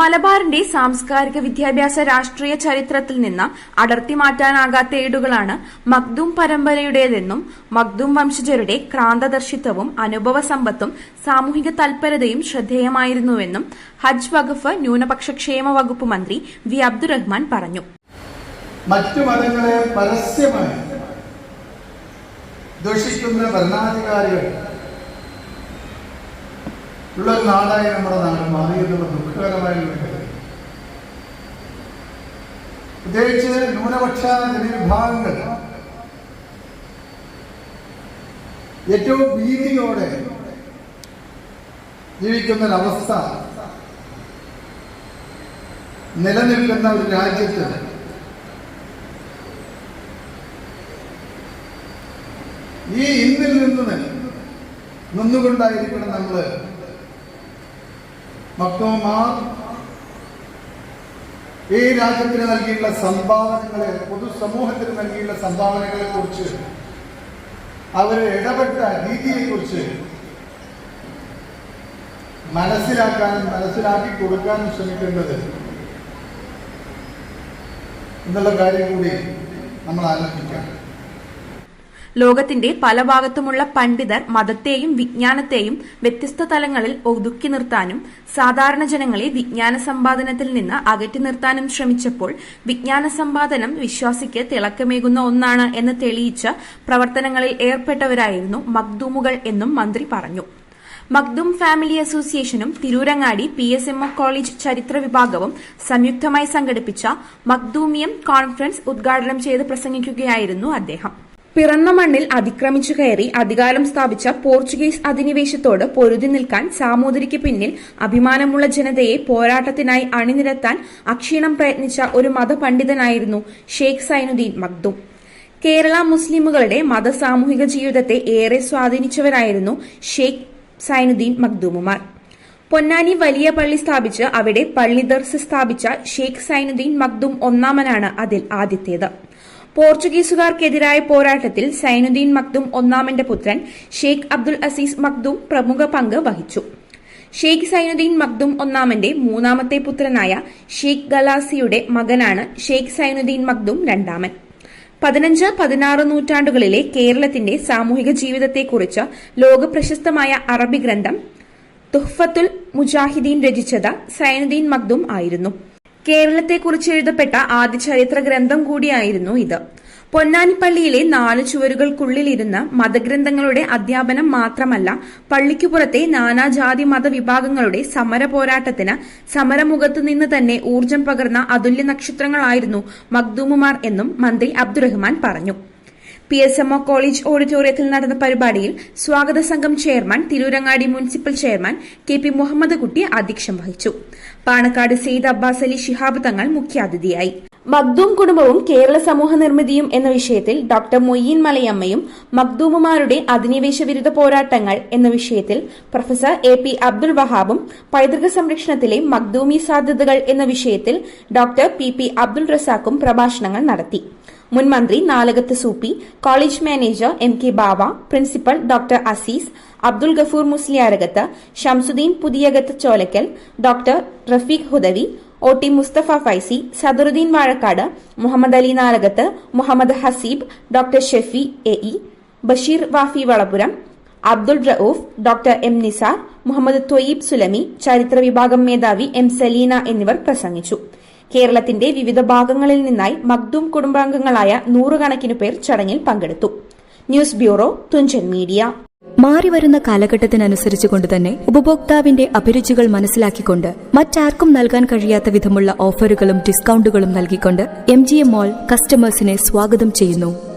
മലബാറിന്റെ സാംസ്കാരിക വിദ്യാഭ്യാസ രാഷ്ട്രീയ ചരിത്രത്തിൽ നിന്ന് അടർത്തി മാറ്റാനാകാത്ത ഏടുകളാണ് മഖ്ദൂം പരമ്പരയുടേതെന്നും മഖ്ദൂം വംശജരുടെ ക്രാന്തദർശിത്വവും അനുഭവ സമ്പത്തും സാമൂഹിക തൽപരതയും ശ്രദ്ധേയമായിരുന്നുവെന്നും ഹജ്ജ് വകുപ്പ് ന്യൂനപക്ഷ ക്ഷേമ വകുപ്പ് മന്ത്രി വി അബ്ദുറഹ്മാൻ പറഞ്ഞു. മറ്റു മതങ്ങളെ പരസ്യമായി ദുഷിക്കുന്ന ഭരണാധികാരികൾ ഉള്ള ഒരു നാടായി നമ്മുടെ നാട് മാറി എന്നുള്ള ദുഃഖകരമായ ഒരു. പ്രത്യേകിച്ച് ന്യൂനപക്ഷ ജനവിഭാഗങ്ങൾ ഏറ്റവും ഭീതിയോടെ ജീവിക്കുന്ന ഒരവസ്ഥ നിലനിൽക്കുന്ന ഒരു രാജ്യത്ത് ഈ ഇന്നിൽ നിന്ന് നിന്നുകൊണ്ടായിരിക്കണം നമ്മൾ മക്തോമാർ ഈ രാജ്യത്തിന് നൽകിയിട്ടുള്ള സംഭാവനകളെ പൊതുസമൂഹത്തിന് നൽകിയിട്ടുള്ള സംഭാവനകളെ കുറിച്ച് അവരെ ഇടപെട്ട രീതിയെ കുറിച്ച് മനസ്സിലാക്കാനും മനസ്സിലാക്കി കൊടുക്കാനും ശ്രമിക്കേണ്ടത് എന്നുള്ള കാര്യം കൂടി നമ്മൾ ആലോചിക്കാം. ലോകത്തിന്റെ പല ഭാഗത്തുമുള്ള പണ്ഡിതർ മതത്തെയും വിജ്ഞാനത്തെയും വ്യത്യസ്ത തലങ്ങളിൽ ഒതുക്കി നിർത്താനും സാധാരണ ജനങ്ങളെ വിജ്ഞാന സമ്പാദനത്തിൽ നിന്ന് അകറ്റി നിർത്താനും ശ്രമിച്ചപ്പോൾ വിജ്ഞാന സമ്പാദനം വിശ്വാസിക്ക് തിളക്കമേകുന്ന ഒന്നാണ് എന്ന് തെളിയിച്ച പ്രവർത്തനങ്ങളിൽ ഏർപ്പെട്ടവരായിരുന്നു മഖ്ദൂമുകൾ എന്നും മന്ത്രി പറഞ്ഞു. മഖ്ദും ഫാമിലി അസോസിയേഷനും Tirurangadi P S M O college ചരിത്ര വിഭാഗവും സംയുക്തമായി സംഘടിപ്പിച്ച മഖ്ദൂമിയം കോൺഫറൻസ് ഉദ്ഘാടനം ചെയ്ത് പ്രസംഗിക്കുകയായിരുന്നു അദ്ദേഹം. പിറന്ന മണ്ണിൽ അതിക്രമിച്ചു കയറി അധികാരം സ്ഥാപിച്ച പോർച്ചുഗീസ് അധിനിവേശത്തോട് പൊരുതി നിൽക്കാൻ സാമൂതിരിക്ക് പിന്നിൽ അഭിമാനമുള്ള ജനതയെ പോരാട്ടത്തിനായി അണിനിരത്താൻ അക്ഷീണം പ്രയത്നിച്ച ഒരു മതപണ്ഡിതനായിരുന്നു ഷെയ്ഖ് സൈനുദ്ദീൻ മഖ്ദൂം. കേരള മുസ്ലിമുകളുടെ മത സാമൂഹിക ജീവിതത്തെ ഏറെ സ്വാധീനിച്ചവരായിരുന്നു ഷെയ്ഖ് സൈനുദ്ദീൻ മഖ്ദൂമുമാർ. പൊന്നാനി വലിയ പള്ളി സ്ഥാപിച്ച് അവിടെ പള്ളി ദർസ് സ്ഥാപിച്ച ഷെയ്ഖ് സൈനുദ്ദീൻ മഖ്ദൂം ഒന്നാമനാണ് അതിൽ ആദ്യത്തേത്. പോർച്ചുഗീസുകാർക്കെതിരായ പോരാട്ടത്തിൽ സൈനുദ്ദീൻ മഖ്ദൂം ഒന്നാമന്റെ പുത്രൻ ഷെയ്ഖ് അബ്ദുൽ അസീസ് മഖ്ദൂം പ്രമുഖ പങ്ക് വഹിച്ചു. ഷെയ്ഖ് സൈനുദ്ദീൻ മഖ്ദൂം ഒന്നാമന്റെ മൂന്നാമത്തെ പുത്രനായ ഷെയ്ഖ് ഗലാസിയുടെ മകനാണ് ഷെയ്ഖ് സൈനുദ്ദീൻ മഖ്ദൂം രണ്ടാമൻ. പതിനഞ്ച് പതിനാറ് നൂറ്റാണ്ടുകളിലെ കേരളത്തിന്റെ സാമൂഹിക ജീവിതത്തെക്കുറിച്ച് ലോകപ്രശസ്തമായ അറബി ഗ്രന്ഥം തുഹ്ഫത്തുൽ മുജാഹിദീൻ രചിച്ചത് സൈനുദ്ദീൻ മഖ്ദൂം ആയിരുന്നു. കേരളത്തെക്കുറിച്ച് എഴുതപ്പെട്ട ആദ്യ ചരിത്ര ഗ്രന്ഥം കൂടിയായിരുന്നു ഇത്. പൊന്നാനിപ്പള്ളിയിലെ നാല് ചുവരുകൾക്കുള്ളിലിരുന്ന് മതഗ്രന്ഥങ്ങളുടെ അധ്യാപനം മാത്രമല്ല പള്ളിക്കു പുറത്തെ നാനാജാതി മതവിഭാഗങ്ങളുടെ സമര പോരാട്ടത്തിന് സമരമുഖത്തു നിന്ന് തന്നെ ഊർജം പകർന്ന അതുല്യ നക്ഷത്രങ്ങളായിരുന്നു മഖ്ദൂമുമാർ എന്നും മന്ത്രി അബ്ദുറഹ്മാൻ പറഞ്ഞു. പി എസ് എംഒ കോളേജ് ഓഡിറ്റോറിയത്തിൽ നടന്ന പരിപാടിയിൽ സ്വാഗത സംഘം chairman Tirurangadi municipal chairman K P Muhammad Kutty അധ്യക്ഷം വഹിച്ചു. പാണക്കാട് സെയ്ദ് അബ്ബാസ് അലി ശിഹാബ് തങ്ങൾ മുഖ്യാതിഥിയായി. മഖ്ദൂം കുടുംബവും കേരള സമൂഹ നിർമ്മിതിയും എന്ന വിഷയത്തിൽ ഡോക്ടർ മൊയ്യീൻ മലയമ്മയും മഖ്ദൂമുമാരുടെ അധിനിവേശ വിരുദ്ധ പോരാട്ടങ്ങൾ എന്ന വിഷയത്തിൽ പ്രൊഫസർ എ പി അബ്ദുൾ വഹാബും പൈതൃക സംരക്ഷണത്തിലെ മഖ്ദൂമി സാധ്യതകൾ എന്ന വിഷയത്തിൽ ഡോക്ടർ പി പി അബ്ദുൾ റസാഖും പ്രഭാഷണങ്ങൾ നടത്തി. മുൻ മന്ത്രി Nalakath Soopi college manager M K Bava principal doctor Azeez Abdul Gafoor Musliyarakath Shamsuddin Puthiyakath Cholakkal doctor Rafeeq Hudawi O T Musthafa Faizy Sadaruddin Vazhakkad Muhammad Ali Nalakath Muhammad Haseeb doctor Shefi A E Basheer Wafy Valapuram Abdul Rauf doctor M Nisar Muhammad Twayyib Sulami ചരിത്ര വിഭാഗം മേധാവി M Saleena എന്നിവർ പ്രസംഗിച്ചു. കേരളത്തിന്റെ വിവിധ ഭാഗങ്ങളിൽ നിന്നായി മഖ്ദൂം കുടുംബാംഗങ്ങളായ നൂറുകണക്കിന് പേർ ചടങ്ങിൽ പങ്കെടുത്തു. News bureau Thunchan media. മാറിവരുന്ന കാലഘട്ടത്തിനനുസരിച്ച് കൊണ്ടുതന്നെ ഉപഭോക്താവിന്റെ അഭിരുചികൾ മനസ്സിലാക്കിക്കൊണ്ട് മറ്റാർക്കും നൽകാൻ കഴിയാത്ത വിധമുള്ള ഓഫറുകളും ഡിസ്കൌണ്ടുകളും നൽകിക്കൊണ്ട് എം ജി എം മോൾ കസ്റ്റമേഴ്സിനെ സ്വാഗതം ചെയ്യുന്നു.